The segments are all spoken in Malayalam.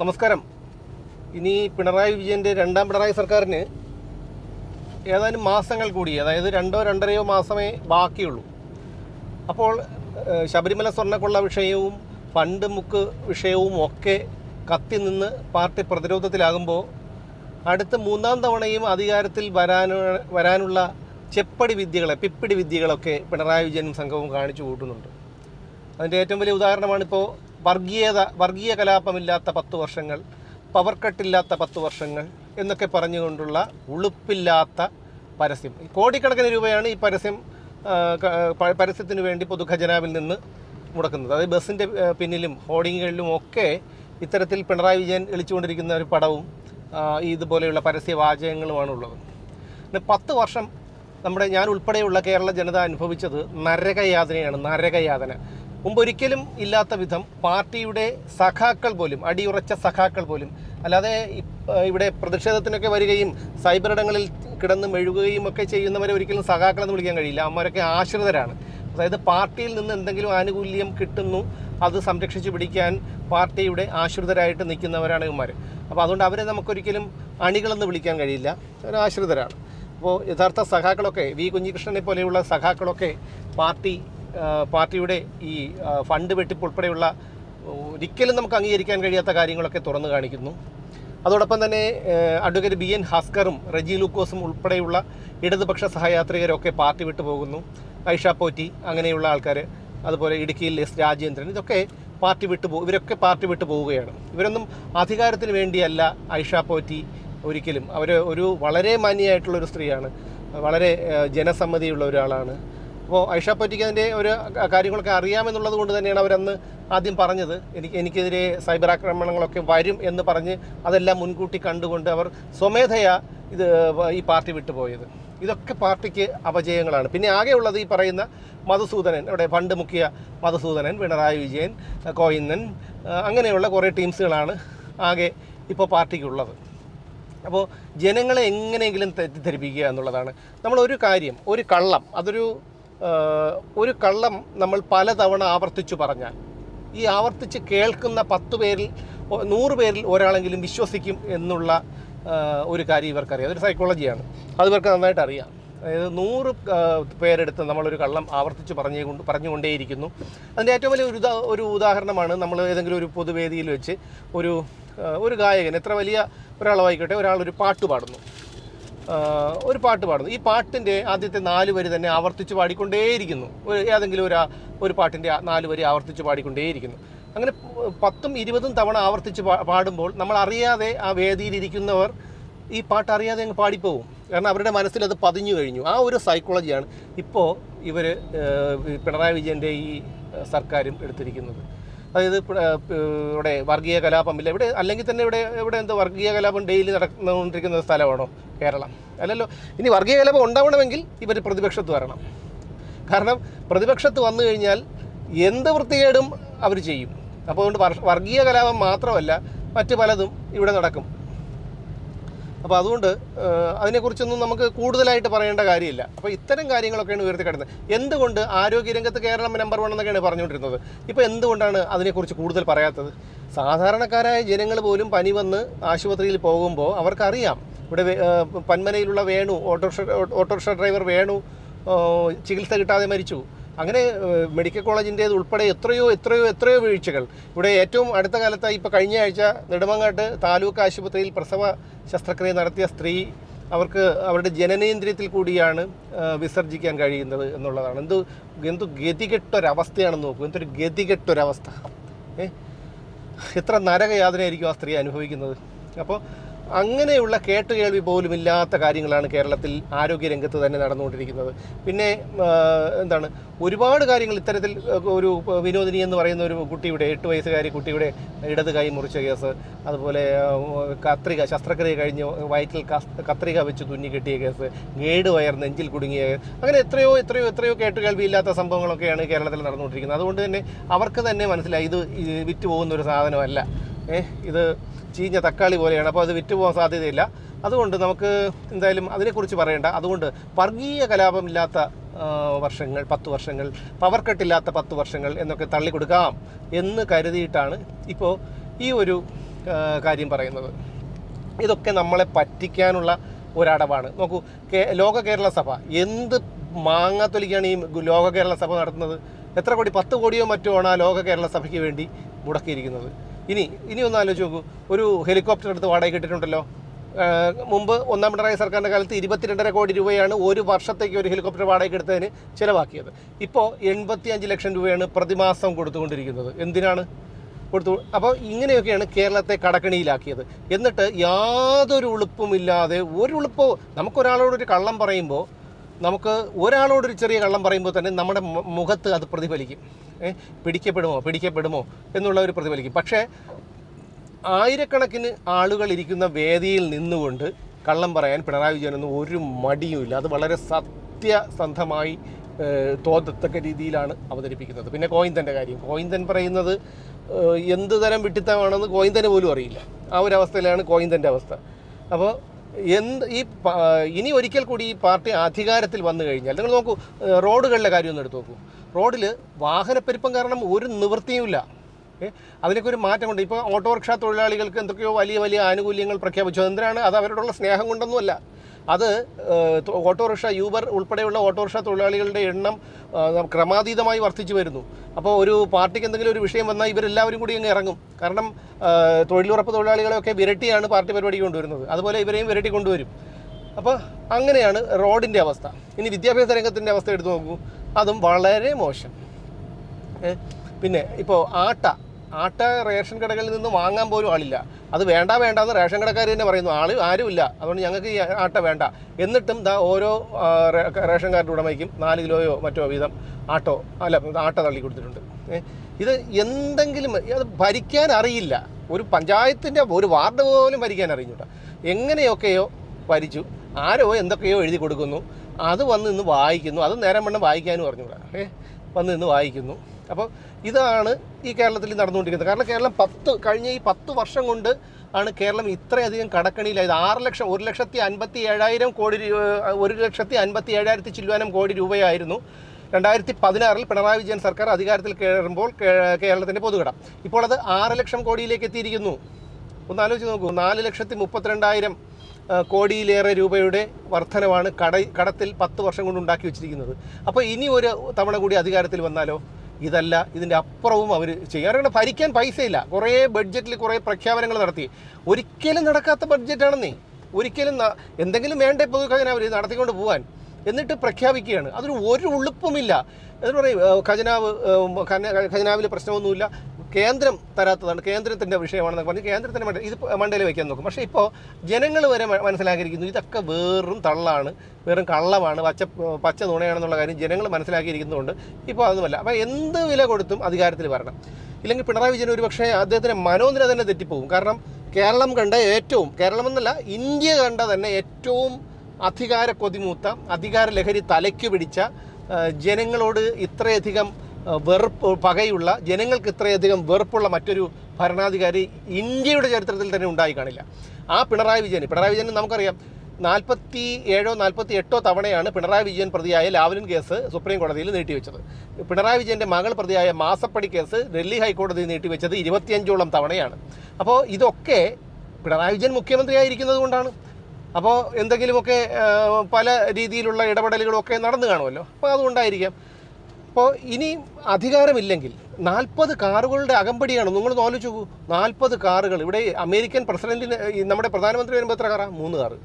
നമസ്കാരം. ഇനി പിണറായി വിജയന്റെ രണ്ടാം പിണറായി സർക്കാരിന് ഏതാനും മാസങ്ങൾ കൂടി അതായത് രണ്ടോ രണ്ടരയോ മാസമേ ബാക്കിയുള്ളൂ. അപ്പോൾ ശബരിമല സ്വർണക്കൊള്ള വിഷയവും ഫണ്ട് മുക്ക് വിഷയവും ഒക്കെ കത്തി നിന്ന് പാർട്ടി പ്രതിരോധത്തിലാകുമ്പോൾ അടുത്ത മൂന്നാം തവണയും അധികാരത്തിൽ വരാന വരാനുള്ള ചെപ്പടി വിദ്യകളെ പിപ്പിടി വിദ്യകളൊക്കെ പിണറായി വിജയനും സംഘവും കാണിച്ചു കൂട്ടുന്നുണ്ട്. അതിന്റെ ഏറ്റവും വലിയ ഉദാഹരണമാണ് ഇപ്പോൾ വർഗീയത വർഗീയ കലാപമില്ലാത്ത പത്ത് വർഷങ്ങൾ പവർ കട്ടില്ലാത്ത പത്ത് വർഷങ്ങൾ എന്നൊക്കെ പറഞ്ഞുകൊണ്ടുള്ള ഉളുപ്പില്ലാത്ത പരസ്യം. കോടിക്കണക്കിന് രൂപയാണ് ഈ പരസ്യം പരസ്യത്തിന് വേണ്ടി പൊതുഖജനാവിൽ നിന്ന് മുടക്കുന്നത്. അതായത് ബസ്സിന്റെ പിന്നിലും ഹോർഡിങ്ങുകളിലും ഒക്കെ ഇത്തരത്തിൽ പിണറായി വിജയൻ എളിച്ചുകൊണ്ടിരിക്കുന്ന ഒരു പടവും ഇതുപോലെയുള്ള പരസ്യ വാചകങ്ങളുമാണ് ഉള്ളത് പിന്നെ പത്ത് വർഷം നമ്മുടെ ഞാൻ ഉൾപ്പെടെയുള്ള കേരള ജനത അനുഭവിച്ചത് നരകയാതനയാണ് നരകയാതന. മുമ്പൊരിക്കലും ഇല്ലാത്ത വിധം പാർട്ടിയുടെ സഖാക്കൾ പോലും അടിയുറച്ച സഖാക്കൾ പോലും അല്ലാതെ ഇവിടെ പ്രതിഷേധത്തിനൊക്കെ വരികയും സൈബർ ഇടങ്ങളിൽ കിടന്ന് മെഴുകുകയും ഒക്കെ ചെയ്യുന്നവരെ ഒരിക്കലും സഖാക്കളെന്ന് വിളിക്കാൻ കഴിയില്ല. അവരൊക്കെ ആശ്രിതരാണ്. അതായത് പാർട്ടിയിൽ നിന്ന് എന്തെങ്കിലും ആനുകൂല്യം കിട്ടുന്നു അത് സംരക്ഷിച്ചു പിടിക്കാൻ പാർട്ടിയുടെ ആശ്രിതരായിട്ട് നിൽക്കുന്നവരാണ് ഇവന്മാർ അപ്പോൾ അതുകൊണ്ട് അവരെ നമുക്കൊരിക്കലും അണികളെന്ന് വിളിക്കാൻ കഴിയില്ല. അവർ ആശ്രിതരാണ്. അപ്പോൾ യഥാർത്ഥ സഖാക്കളൊക്കെ വി കുഞ്ഞികൃഷ്ണനെ പോലെയുള്ള സഖാക്കളൊക്കെ പാർട്ടി പാർട്ടിയുടെ ഈ ഫണ്ട് വെട്ടിപ്പ് ഉൾപ്പെടെയുള്ള ഒരിക്കലും നമുക്ക് അംഗീകരിക്കാൻ കഴിയാത്ത കാര്യങ്ങളൊക്കെ തുറന്നു കാണിക്കുന്നു. അതോടൊപ്പം തന്നെ അഡ്വക്കേറ്റ് ബി എൻ ഹാസ്കറും റജി ലൂക്കോസും ഉൾപ്പെടെയുള്ള ഇടതുപക്ഷ സഹയാത്രികരൊക്കെ പാർട്ടി വിട്ടു പോകുന്നു. ഐഷ പോറ്റി അങ്ങനെയുള്ള ആൾക്കാർ അതുപോലെ ഇടുക്കിയിൽ എസ് രാജേന്ദ്രൻ ഇതൊക്കെ പാർട്ടി വിട്ടു പോകും ഇവരൊക്കെ പാർട്ടി വിട്ടു പോവുകയാണ്. ഇവരൊന്നും അധികാരത്തിന് വേണ്ടിയല്ല ഐഷ പോറ്റി ഒരിക്കലും. അവർ ഒരു വളരെ മാന്യമായിട്ടുള്ള ഒരു സ്ത്രീയാണ്. വളരെ ജനസമ്മതിയുള്ള ഒരാളാണ്. അപ്പോൾ ഐഷ പറ്റിക്ക് അതിന്റെ ഒരു കാര്യങ്ങളൊക്കെ അറിയാമെന്നുള്ളത് കൊണ്ട് തന്നെയാണ് അവരന്ന് ആദ്യം പറഞ്ഞത്. എനിക്ക് എനിക്കെതിരെ സൈബർ ആക്രമണങ്ങളൊക്കെ വരും എന്ന് പറഞ്ഞ് അതെല്ലാം മുൻകൂട്ടി കണ്ടുകൊണ്ട് അവർ സ്വമേധയാ ഇത് ഈ പാർട്ടി വിട്ടുപോയത്. ഇതൊക്കെ പാർട്ടിക്ക് അപജയങ്ങളാണ്. പിന്നെ ആകെയുള്ളത് ഈ പറയുന്ന മധുസൂദനൻ അവിടെ ഫണ്ട് മുക്കിയ മധുസൂദനൻ പിണറായി വിജയൻ കോയിന്നൻ അങ്ങനെയുള്ള കുറേ ടീംസുകളാണ് ആകെ ഇപ്പോൾ പാർട്ടിക്കുള്ളത്. അപ്പോൾ ജനങ്ങളെ എങ്ങനെയെങ്കിലും തെറ്റിദ്ധരിപ്പിക്കുക എന്നുള്ളതാണ്. നമ്മൾ ഒരു കാര്യം ഒരു കള്ളം അതൊരു ഒരു കള്ളം നമ്മൾ പലതവണ ആവർത്തിച്ചു പറഞ്ഞാൽ ഈ ആവർത്തിച്ച് കേൾക്കുന്ന പത്ത് പേരിൽ നൂറ് പേരിൽ ഒരാളെങ്കിലും വിശ്വസിക്കും എന്നുള്ള ഒരു കാര്യം ഇവർക്കറിയാം. അതൊരു സൈക്കോളജിയാണ് അത് ഇവർക്ക് നന്നായിട്ട് അറിയാം. അതായത് നൂറ് പേരെടുത്ത് നമ്മളൊരു കള്ളം ആവർത്തിച്ച് പറഞ്ഞു കൊണ്ട് പറഞ്ഞുകൊണ്ടേയിരിക്കുന്നു. അതിന്റെ ഏറ്റവും വലിയ ഒരു ഒരു ഉദാഹരണമാണ് നമ്മൾ ഏതെങ്കിലും ഒരു പൊതുവേദിയിൽ വെച്ച് ഒരു ഒരു ഗായകൻ എത്ര വലിയ ഒരാളായിക്കോട്ടെ ഒരാളൊരു ഒരു പാട്ട് പാടുന്നു. ഒരു പാട്ട് പാടുന്നു. ഈ പാട്ടിന്റെ ആദ്യത്തെ നാല് വരി തന്നെ ആവർത്തിച്ച് പാടിക്കൊണ്ടേയിരിക്കുന്നു. ഒരു ഏതെങ്കിലും ഒരു ഒരു പാട്ടിന്റെ നാല് വരി ആവർത്തിച്ച് പാടിക്കൊണ്ടേയിരിക്കുന്നു. അങ്ങനെ പത്തും ഇരുപതും തവണ ആവർത്തിച്ച് പാടുമ്പോൾ നമ്മൾ അറിയാതെ ആ വേദിയിലിരിക്കുന്നവർ ഈ പാട്ട് അറിയാതെ അങ്ങ് പാടിപ്പോവും. കാരണം അവരുടെ മനസ്സിൽ അത് പതിഞ്ഞു കഴിഞ്ഞു. ആ ഒരു സൈക്കോളജിയാണ് ഇപ്പോൾ ഇവർ പിണറായി വിജയന്റെ ഈ സർക്കാരും എടുത്തിരിക്കുന്നത്. അതായത് ഇവിടെ വർഗീയ കലാപമില്ല ഇവിടെ അല്ലെങ്കിൽ തന്നെ ഇവിടെ ഇവിടെ എന്താ വർഗീയ കലാപം ഡെയിലി നടന്നുകൊണ്ടിരിക്കുന്ന സ്ഥലമാണോ കേരളം? അല്ലല്ലോ. ഇനി വർഗീയ കലാപം ഉണ്ടാവണമെങ്കിൽ ഇവർ പ്രതിപക്ഷത്ത് വരണം. കാരണം പ്രതിപക്ഷത്ത് വന്നു കഴിഞ്ഞാൽ എന്ത് വൃത്തികേടും അവർ ചെയ്യും. അപ്പോൾ അതുകൊണ്ട് വർ- വർഗീയ കലാപം മാത്രമല്ല മറ്റ് പലതും ഇവിടെ നടക്കും. അപ്പോൾ അതുകൊണ്ട് അതിനെക്കുറിച്ചൊന്നും നമുക്ക് കൂടുതലായിട്ട് പറയേണ്ട കാര്യമില്ല. അപ്പോൾ ഇത്തരം കാര്യങ്ങളൊക്കെയാണ് ഉയർത്തി കിടന്നത് എന്തുകൊണ്ട് ആരോഗ്യരംഗത്ത് കേരളം നമ്പർ വൺ എന്നൊക്കെയാണ് പറഞ്ഞുകൊണ്ടിരുന്നത്? ഇപ്പോൾ എന്തുകൊണ്ടാണ് അതിനെക്കുറിച്ച് കൂടുതൽ പറയാത്തത്? സാധാരണക്കാരായ ജനങ്ങൾ പോലും പനി വന്ന് ആശുപത്രിയിൽ പോകുമ്പോൾ അവർക്കറിയാം. ഇവിടെ പന്മനയിലുള്ള Venu autorickshaw autorickshaw driver Venu ചികിത്സ കിട്ടാതെ മരിച്ചു. അങ്ങനെ മെഡിക്കൽ കോളേജിന്റേത് ഉൾപ്പെടെ എത്രയോ എത്രയോ എത്രയോ വീഴ്ചകൾ. ഇവിടെ ഏറ്റവും അടുത്ത കാലത്തായി ഇപ്പോൾ കഴിഞ്ഞ ആഴ്ച നെടുമങ്ങാട്ട് താലൂക്ക് ആശുപത്രിയിൽ പ്രസവ ശസ്ത്രക്രിയ നടത്തിയ സ്ത്രീ അവർക്ക് അവരുടെ ജനനേന്ദ്രിയത്തിൽ കൂടിയാണ് വിസർജിക്കാൻ കഴിയുന്നത് എന്നുള്ളതാണ്. എന്ത് എന്ത് ഗതികെട്ടൊരവസ്ഥയാണെന്ന് നോക്കൂ. എന്തൊരു ഗതികെട്ടൊരവസ്ഥ. ഏ? എത്ര നരകയാതനയായിരിക്കും ആ സ്ത്രീ അനുഭവിക്കുന്നത്. അപ്പോൾ അങ്ങനെയുള്ള കേട്ടുകേൾവി പോലും ഇല്ലാത്ത കാര്യങ്ങളാണ് കേരളത്തിൽ ആരോഗ്യരംഗത്ത് തന്നെ നടന്നുകൊണ്ടിരിക്കുന്നത്. പിന്നെ എന്താണ് ഒരുപാട് കാര്യങ്ങൾ ഇത്തരത്തിൽ ഒരു വിനോദിനി എന്ന് പറയുന്ന ഒരു കുട്ടിയുടെ എട്ട് വയസ്സുകാരി കുട്ടിയുടെ ഇടത് കൈ മുറിച്ച കേസ് അതുപോലെ കത്രിക ശസ്ത്രക്രിയ കഴിഞ്ഞ് വയറ്റിൽ കത്രിക വെച്ച് തുന്നി കെട്ടിയ കേസ് ഗേഡ് വയർ നെഞ്ചിൽ കുടുങ്ങിയ അങ്ങനെ എത്രയോ എത്രയോ എത്രയോ കേട്ടുകേൾവി ഇല്ലാത്ത സംഭവങ്ങളൊക്കെയാണ് കേരളത്തിൽ നടന്നുകൊണ്ടിരിക്കുന്നത്. അതുകൊണ്ട് തന്നെ അവർക്ക് തന്നെ മനസ്സിലായി ഇത് വിറ്റ് പോകുന്ന ഒരു സാധനമല്ല. ഇത് ചീഞ്ഞ തക്കാളി പോലെയാണ്. അപ്പോൾ അത് വിറ്റുപോകാൻ സാധ്യതയില്ല. അതുകൊണ്ട് നമുക്ക് എന്തായാലും അതിനെക്കുറിച്ച് പറയേണ്ട. അതുകൊണ്ട് വർഗീയ കലാപമില്ലാത്ത വർഷങ്ങൾ പത്ത് വർഷങ്ങൾ പവർ കട്ടില്ലാത്ത പത്ത് വർഷങ്ങൾ എന്നൊക്കെ തള്ളിക്കൊടുക്കാം എന്ന് കരുതിയിട്ടാണ് ഇപ്പോൾ ഈ ഒരു കാര്യം പറയുന്നത്. ഇതൊക്കെ നമ്മളെ പറ്റിക്കാനുള്ള ഒരടവാണ്. നോക്കൂ ലോക കേരള സഭ എന്ത് മാങ്ങാത്തൊലിക്കാണ് ഈ ലോക കേരള സഭ നടത്തുന്നത്? എത്ര കോടി പത്ത് കോടിയോ മറ്റോ ആണ് ആ ലോക കേരള സഭയ്ക്ക് വേണ്ടി മുടക്കിയിരിക്കുന്നത്? ഇനി ഇനി ഒന്ന് ആലോചിച്ച് നോക്കൂ. ഒരു ഹെലികോപ്റ്റർ എടുത്ത് വാടക കിട്ടിയിട്ടുണ്ടല്ലോ മുമ്പ് ഒന്നാം പിണറായി സർക്കാരിന്റെ കാലത്ത് ഇരുപത്തിരണ്ടര കോടി രൂപയാണ് ഒരു വർഷത്തേക്ക് ഒരു ഹെലികോപ്റ്റർ വാടക എടുത്തതിന് ചിലവാക്കിയത്. ഇപ്പോൾ എൺപത്തിയഞ്ച് ലക്ഷം രൂപയാണ് പ്രതിമാസം കൊടുത്തുകൊണ്ടിരിക്കുന്നത്. എന്തിനാണ്? കൊടുത്തു അപ്പോൾ ഇങ്ങനെയൊക്കെയാണ് കേരളത്തെ കടക്കണിയിലാക്കിയത്. എന്നിട്ട് യാതൊരു ഉളുപ്പുമില്ലാതെ ഒരു ഉളുപ്പോ നമുക്കൊരാളോടൊരു കള്ളം പറയുമ്പോൾ നമുക്ക് ഒരാളോടൊരു ചെറിയ കള്ളം പറയുമ്പോൾ തന്നെ നമ്മുടെ മുഖത്ത് അത് പ്രതിഫലിക്കും. പിടിക്കപ്പെടുമോ പിടിക്കപ്പെടുമോ ഒരു പ്രതിഫലിക്കും. പക്ഷേ ആയിരക്കണക്കിന് ആളുകൾ ഇരിക്കുന്ന വേദിയിൽ നിന്നുകൊണ്ട് കള്ളം പറയാൻ പിണറായി വിജയനൊന്നും ഒരു മടിയുമില്ല അത് വളരെ സത്യസന്ധമായി തോന്നത്തക്ക രീതിയിലാണ് അവതരിപ്പിക്കുന്നത്. പിന്നെ കോയിന്തന്റെ കാര്യം. കോയിന്തൻ പറയുന്നത് എന്ത് തരം വിട്ടിത്തമാണെന്ന് കോയിന്തന് പോലും അറിയില്ല. ആ ഒരു അവസ്ഥയിലാണ് കോയിന്തന്റെ അവസ്ഥ. അപ്പോൾ എന്ത് ഈ ഇനി ഒരിക്കൽ കൂടി ഈ പാർട്ടി അധികാരത്തിൽ വന്നു കഴിഞ്ഞാൽ നിങ്ങൾ നോക്കൂ റോഡുകളിലെ കാര്യം ഒന്ന് എടുത്ത് നോക്കൂ. റോഡിൽ വാഹനപ്പെരുപ്പം കാരണം ഒരു നിവൃത്തിയുമില്ല ഏ, അതിനൊക്കെ ഒരു മാറ്റമുണ്ട്. ഇപ്പോൾ ഓട്ടോറിക്ഷ തൊഴിലാളികൾക്ക് എന്തൊക്കെയോ വലിയ വലിയ ആനുകൂല്യങ്ങൾ പ്രഖ്യാപിച്ചു. എന്തിനാണ് അത് അവരോടുള്ള സ്നേഹം കൊണ്ടൊന്നുമല്ല അത് ഓട്ടോറിക്ഷ യൂബർ ഉൾപ്പെടെയുള്ള ഓട്ടോറിക്ഷ തൊഴിലാളികളുടെ എണ്ണം ക്രമാതീതമായി വർദ്ധിച്ചു വരുന്നു. അപ്പോൾ ഒരു പാർട്ടിക്ക് എന്തെങ്കിലും ഒരു വിഷയം വന്നാൽ ഇവരെല്ലാവരും കൂടി അങ്ങ് ഇറങ്ങും. കാരണം തൊഴിലുറപ്പ് തൊഴിലാളികളെയൊക്കെ വിരട്ടിയാണ് പാർട്ടി പരിപാടി കൊണ്ടുവരുന്നത്. അതുപോലെ ഇവരെയും വിരട്ടി കൊണ്ടുവരും. അപ്പോൾ അങ്ങനെയാണ് റോഡിന്റെ അവസ്ഥ. ഇനി വിദ്യാഭ്യാസ രംഗത്തിന്റെ അവസ്ഥ എടുത്തു നോക്കൂ. അതും വളരെ മോശം. പിന്നെ ഇപ്പോൾ ആട്ട. ആട്ട റേഷൻ കടകളിൽ നിന്ന് വാങ്ങാൻ പോലും ആളില്ല. അത് വേണ്ട വേണ്ട എന്ന് റേഷൻ കടക്കാർ തന്നെ പറയുന്നു. ആൾ ആരുമില്ല അതുകൊണ്ട് ഞങ്ങൾക്ക് ഈ ആട്ട വേണ്ട. എന്നിട്ടും ദാ ഓരോ റേഷൻ കാർഡ് ഉടമയ്ക്കും നാല് കിലോയോ മറ്റോ വീതം ആട്ടോ അല്ല ആട്ട തള്ളി കൊടുത്തിട്ടുണ്ട്. ഇത് എന്തെങ്കിലും അത് ഭരിക്കാൻ അറിയില്ല. ഒരു പഞ്ചായത്തിന്റെ ഒരു വാർഡ് പോലും ഭരിക്കാൻ അറിഞ്ഞൂടാ. എങ്ങനെയൊക്കെയോ ഭരിച്ചു. ആരോ എന്തൊക്കെയോ എഴുതി കൊടുക്കുന്നു. അത് വന്ന് ഇന്ന് വായിക്കുന്നു. അത് നേരം വണ്ണം വായിക്കാനും അറിഞ്ഞൂടാ. ഏ വന്ന് ഇന്ന് വായിക്കുന്നു. അപ്പോൾ ഇതാണ് ഈ കേരളത്തിൽ നടന്നുകൊണ്ടിരിക്കുന്നത്. കാരണം കേരളം പത്ത് കഴിഞ്ഞ ഈ പത്ത് വർഷം കൊണ്ട് ആണ് കേരളം ഇത്രയധികം കടക്കണിയിലായത്. ആറ് ലക്ഷം ഒരു ലക്ഷത്തി അൻപത്തി ഏഴായിരം കോടി ഒരു ലക്ഷത്തി അൻപത്തി ഏഴായിരത്തി ചില്ലുവാനം കോടി രൂപയായിരുന്നു. രണ്ടായിരത്തി പതിനാറിൽ പിണറായി വിജയൻ സർക്കാർ അധികാരത്തിൽ കയറുമ്പോൾ കേരളത്തിന്റെ പൊതുകടം. ഇപ്പോൾ അത് ആറ് ലക്ഷം കോടിയിലേക്ക് എത്തിയിരിക്കുന്നു. ഒന്ന് ആലോചിച്ച് നോക്കൂ നാല് ലക്ഷത്തി മുപ്പത്തിരണ്ടായിരം കോടിയിലേറെ രൂപയുടെ വർധനവാണ് കട കടത്തിൽ പത്ത് വർഷം കൊണ്ട് ഉണ്ടാക്കി വെച്ചിരിക്കുന്നത്. അപ്പോൾ ഇനി ഒരു തവണ കൂടി അധികാരത്തിൽ വന്നാലോ? ഇതല്ല ഇതിന്റെ അപ്പുറവും അവർ ചെയ്യും. അവരുടെ ഭരിക്കാൻ പൈസയില്ല. കുറേ ബഡ്ജറ്റിൽ കുറേ പ്രഖ്യാപനങ്ങൾ നടത്തി. ഒരിക്കലും നടക്കാത്ത ബഡ്ജറ്റാണെന്നേ ഒരിക്കലും എന്തെങ്കിലും വേണ്ടേ പൊതുഖജന അവർ നടത്തിക്കൊണ്ട് പോകാൻ എന്നിട്ട് പ്രഖ്യാപിക്കുകയാണ്. അതൊരു ഒരു ഉളുപ്പുമില്ല. എന്ന് പറയും ഖജനാവ് ഖജനാവിൽ പ്രശ്നമൊന്നുമില്ല. കേന്ദ്രം തരാത്തതാണ് കേന്ദ്രത്തിന്റെ വിഷയമാണെന്ന് പറഞ്ഞ് കേന്ദ്രത്തിന്റെ മണ്ട ഇത് മണ്ടയിൽ വയ്ക്കാൻ നോക്കും. പക്ഷേ ഇപ്പോൾ ജനങ്ങൾ വരെ മനസ്സിലാക്കിയിരിക്കുന്നു ഇതൊക്കെ വെറും തള്ളാണ് വെറും കള്ളമാണ് പച്ച പച്ച നുണയാണെന്നുള്ള കാര്യം ജനങ്ങൾ മനസ്സിലാക്കിയിരിക്കുന്നതുകൊണ്ട് ഇപ്പോൾ അതൊന്നുമല്ല. അപ്പോൾ എന്ത് വില കൊടുത്തും അധികാരത്തിൽ വരണം. ഇല്ലെങ്കിൽ പിണറായി വിജയൻ ഒരു പക്ഷേ അദ്ദേഹത്തിന്റെ മനോനില തന്നെ തെറ്റിപ്പോകും. കാരണം കേരളം കണ്ട ഏറ്റവും കേരളമെന്നല്ല ഇന്ത്യ കണ്ട തന്നെ ഏറ്റവും അധികാര കൊതിമൂത്ത അധികാര ലഹരി തലയ്ക്ക് പിടിച്ച ജനങ്ങളോട് ഇത്രയധികം വെറുപ്പ് പകയുള്ള ജനങ്ങൾക്ക് ഇത്രയധികം വെറുപ്പുള്ള മറ്റൊരു ഭരണാധികാരി ഇന്ത്യയുടെ ചരിത്രത്തിൽ തന്നെ ഉണ്ടായി കാണില്ല. ആ പിണറായി വിജയൻ പിണറായി വിജയൻ നമുക്കറിയാം നാൽപ്പത്തി ഏഴോ നാൽപ്പത്തി എട്ടോ തവണയാണ് പിണറായി വിജയൻ പ്രതിയായ ലാവ്ലിൻ കേസ് സുപ്രീം കോടതിയിൽ നീട്ടിവെച്ചത്. പിണറായി വിജയന്റെ മകൾ പ്രതിയായ മാസപ്പടി കേസ് ഡൽഹി ഹൈക്കോടതി നീട്ടിവെച്ചത് ഇരുപത്തിയഞ്ചോളം തവണയാണ്. അപ്പോൾ ഇതൊക്കെ പിണറായി വിജയൻ മുഖ്യമന്ത്രിയായിരിക്കുന്നത് കൊണ്ടാണ്. അപ്പോൾ എന്തെങ്കിലുമൊക്കെ പല രീതിയിലുള്ള ഇടപെടലുകളൊക്കെ നടന്നു കാണുമല്ലോ. അപ്പോൾ അതുകൊണ്ടായിരിക്കാം. അപ്പോൾ ഇനി അധികാരമില്ലെങ്കിൽ നാൽപ്പത് കാറുകളുടെ അകമ്പടിയാണ്? നിങ്ങൾ ആലോചിച്ച് നോക്കൂ. നാൽപ്പത് കാറുകൾ. ഇവിടെ അമേരിക്കൻ പ്രസിഡന്റിന് നമ്മുടെ പ്രധാനമന്ത്രി വരുമ്പോൾ എത്ര കാറാണ് മൂന്ന് കാറ്.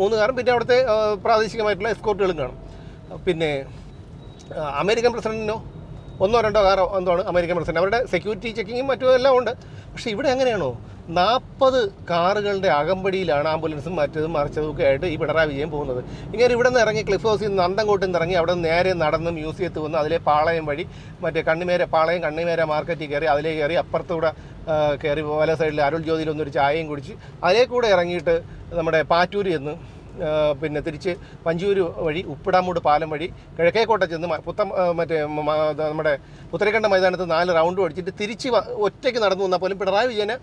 മൂന്ന് കാറും പിന്നെ അവിടുത്തെ പ്രാദേശികമായിട്ടുള്ള എസ്കോർട്ടുകളും കാണും. പിന്നെ അമേരിക്കൻ പ്രസിഡന്റിനോ? ഒന്നോ രണ്ടോ കാറോ എന്തോ അമേരിക്കൻ പ്രസിഡന്റ് അവരുടെ സെക്യൂരിറ്റി ചെക്കിങ്ങും മറ്റും എല്ലാം ഉണ്ട്. പക്ഷേ ഇവിടെ എങ്ങനെയാണോ? നാൽപ്പത് കാറുകളുടെ അകമ്പടിയിലാണ് ആംബുലൻസും മറ്റതും മറിച്ചതും ഒക്കെ ആയിട്ട് ഈ പിണറായി വിജയൻ പോകുന്നത്. ഇങ്ങനെ ഇവിടെ നിന്ന് ഇറങ്ങി ക്ലിഫ് ഹൗസിൽ നിന്ന് നന്തംകോട്ടിൽ നിന്ന് ഇറങ്ങി അവിടെ നിന്ന് നേരെ നടന്ന് മ്യൂസിയത്തിൽ വന്ന് അതിലെ പാളയം വഴി മറ്റേ കണ്ണിമേര പാളയം കണ്ണിമേര മാർക്കറ്റിൽ കയറി അതിലേ കയറി അപ്പുറത്തൂടെ കയറി പോലെ സൈഡിൽ അരുൾ ജ്യോതിയിലൊന്നൊരു ചായയും കുടിച്ച് അതിലേ കൂടെ ഇറങ്ങിയിട്ട് നമ്മുടെ പാറ്റൂര് ചെന്ന് ആ, പിന്നെ തിരിച്ച് പഞ്ചൂര് വഴി ഉപ്പിടാമൂട് പാലം വഴി കിഴക്കേക്കോട്ട ചെന്ന് പുത്ത മറ്റേ നമ്മുടെ പുത്തരിക്കണ്ട മൈതാനത്ത് നാല് റൗണ്ട് അടിച്ചിട്ട് തിരിച്ച് ഒറ്റയ്ക്ക് നടന്നു വന്നാൽ പോലും പിണറായി വിജയന്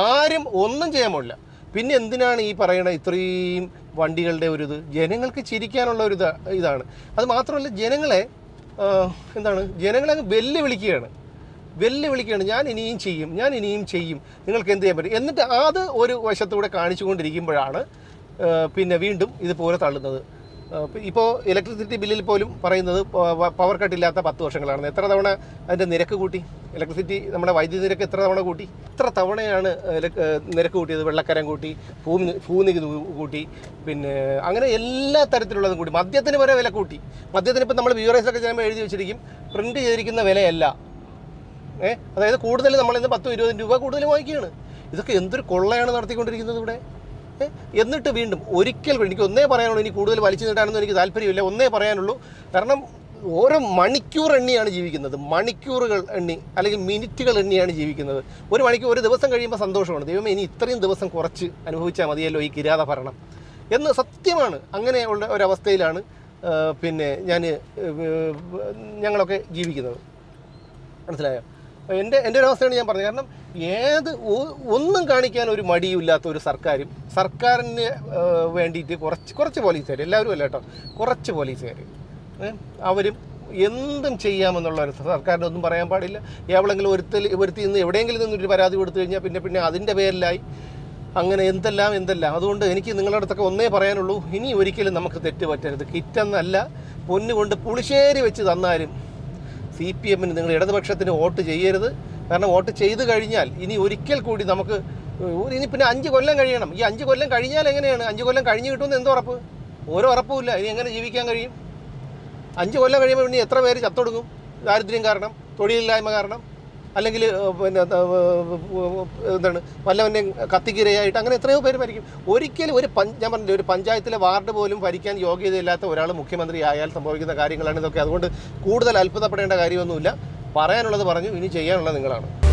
ആരും ഒന്നും ചെയ്യാൻ പോലില്ല പിന്നെ എന്തിനാണ് ഈ പറയുന്ന ഇത്രയും വണ്ടികളുടെ ഒരു ഇത്? ജനങ്ങൾക്ക് ചിരിക്കാനുള്ള ഒരു ഇതാണ്. അത് മാത്രമല്ല ജനങ്ങളെ എന്താണ് ജനങ്ങളെ അങ്ങ് വെല്ലുവിളിക്കുകയാണ്. വെല്ലുവിളിക്കുകയാണ്. ഞാൻ ഇനിയും ചെയ്യും ഞാൻ ഇനിയും ചെയ്യും. നിങ്ങൾക്ക് എന്ത് ചെയ്യാൻ പറ്റും? എന്നിട്ട് അത് ഒരു വശത്തൂടെ കാണിച്ചുകൊണ്ടിരിക്കുമ്പോഴാണ് പിന്നെ വീണ്ടും ഇതുപോലെ തള്ളുന്നത്. ഇപ്പോൾ ഇലക്ട്രിസിറ്റി ബില്ലിൽ പോലും പറയുന്നത് പവർ കട്ട് ഇല്ലാത്ത പത്ത് വർഷങ്ങളാണ് എത്ര തവണ അതിന്റെ നിരക്ക് കൂട്ടി? ഇലക്ട്രിസിറ്റി നമ്മുടെ വൈദ്യുതി നിരക്ക് എത്ര തവണ കൂട്ടി? എത്ര തവണയാണ് നിരക്ക് കൂട്ടിയത്. വെള്ളക്കരം കൂട്ടി ഭൂമി ഭൂനികുതി കൂട്ടി പിന്നെ അങ്ങനെ എല്ലാ തരത്തിലുള്ളതും കൂട്ടി. മദ്യത്തിന് വരെ വില കൂട്ടി. മദ്യത്തിന് ഇപ്പം നമ്മൾ ഒക്കെ ചെയ്യുമ്പോൾ എഴുതി വെച്ചിരിക്കും പ്രിന്റ് ചെയ്തിരിക്കുന്ന വിലയല്ല. ഏഹ് അതായത് കൂടുതൽ നമ്മളിന്ന് പത്തും ഇരുപതും രൂപ കൂടുതൽ വാങ്ങിക്കുകയാണ്. ഇതൊക്കെ എന്തൊരു കൊള്ളയാണ് നടത്തിക്കൊണ്ടിരിക്കുന്നത് ഇവിടെ? എന്നിട്ട് വീണ്ടും ഒരിക്കൽ എനിക്ക് ഒന്നേ പറയാനുള്ളൂ ഇനി കൂടുതൽ വലിച്ചു നീട്ടാനൊന്നും എനിക്ക് താല്പര്യമില്ല ഒന്നേ പറയാനുള്ളൂ. കാരണം ഓരോ മണിക്കൂർ എണ്ണിയാണ് ജീവിക്കുന്നത്. മണിക്കൂറുകൾ എണ്ണി അല്ലെങ്കിൽ മിനിറ്റുകൾ എണ്ണിയാണ് ജീവിക്കുന്നത്. ഒരു മണിക്കൂർ ഒരു ദിവസം കഴിയുമ്പോൾ സന്തോഷമാണ്. ദൈവമേ ഇനി ഇത്രയും ദിവസം കുറച്ച് അനുഭവിച്ചാൽ മതിയല്ലോ ഈ കിരാത ഭരണം എന്ന് സത്യമാണ്. അങ്ങനെയുള്ള ഒരവസ്ഥയിലാണ് പിന്നെ ഞാൻ ഞങ്ങളൊക്കെ ജീവിക്കുന്നത്. മനസ്സിലായോ? എന്റെ എന്റെ ഒരു അവസ്ഥയാണ് ഞാൻ പറഞ്ഞത്. കാരണം ഏത് ഒന്നും കാണിക്കാൻ ഒരു മടിയുമില്ലാത്ത ഒരു സർക്കാരും സർക്കാരിന് വേണ്ടിയിട്ട് കുറച്ച് കുറച്ച് പോലീസുകാർ എല്ലാവരും അല്ല കേട്ടോ കുറച്ച് പോലീസുകാർ അവരും എന്തും ചെയ്യാമെന്നുള്ള ഒരു സർക്കാരിന്റെ ഒന്നും പറയാൻ പാടില്ല. എവിടെങ്കിലും ഒരുത്തിൽ ഒരുത്തി നിന്ന് എവിടെയെങ്കിലും നിന്നൊരു പരാതി കൊടുത്തു കഴിഞ്ഞാൽ പിന്നെ പിന്നെ അതിന്റെ പേരിലായി. അങ്ങനെ എന്തെല്ലാം എന്തെല്ലാം. അതുകൊണ്ട് എനിക്ക് നിങ്ങളുടെ അടുത്തൊക്കെ ഒന്നേ പറയാനുള്ളൂ ഇനി ഒരിക്കലും നമുക്ക് തെറ്റ് പറ്റരുത്. കിറ്റെന്നല്ല പൊന്നുകൊണ്ട് പുളിശ്ശേരി വെച്ച് തന്നാലും സി പി എമ്മിന് നിങ്ങൾ ഇടതുപക്ഷത്തിന് വോട്ട് ചെയ്യരുത്. കാരണം വോട്ട് ചെയ്ത് കഴിഞ്ഞാൽ ഇനി ഒരിക്കൽ കൂടി നമുക്ക് ഇനി പിന്നെ അഞ്ച് കൊല്ലം കഴിയണം. ഈ അഞ്ച് കൊല്ലം കഴിഞ്ഞാൽ എങ്ങനെയാണ്? അഞ്ച് കൊല്ലം കഴിഞ്ഞ് കിട്ടുമെന്ന് എന്തോ ഉറപ്പ്? ഓരോ ഉറപ്പുമില്ല ഇനി എങ്ങനെ ജീവിക്കാൻ കഴിയും? അഞ്ച് കൊല്ലം കഴിയുമ്പോൾ പിന്നെ എത്ര പേര് ചത്തൊടുങ്ങും? ദാരിദ്ര്യം കാരണം തൊഴിലില്ലായ്മ കാരണം അല്ലെങ്കിൽ പിന്നെ എന്താണ് വല്ലവന്റെ കത്തിക്കിരയായിട്ട് അങ്ങനെ എത്രയോ പേര് മരിക്കും. ഒരിക്കലും ഒരു പഞ്ച് ഞാൻ പറഞ്ഞില്ല ഒരു പഞ്ചായത്തിലെ വാർഡ് പോലും ഭരിക്കാൻ യോഗ്യതയില്ലാത്ത ഒരാൾ മുഖ്യമന്ത്രി ആയാൽ സംഭവിക്കുന്ന കാര്യങ്ങളാണ് ഇതൊക്കെ. അതുകൊണ്ട് കൂടുതൽ അത്ഭുതപ്പെടേണ്ട കാര്യമൊന്നുമില്ല. പറയാനുള്ളത് പറഞ്ഞു ഇനി ചെയ്യാനുള്ളത് നിങ്ങളാണ്.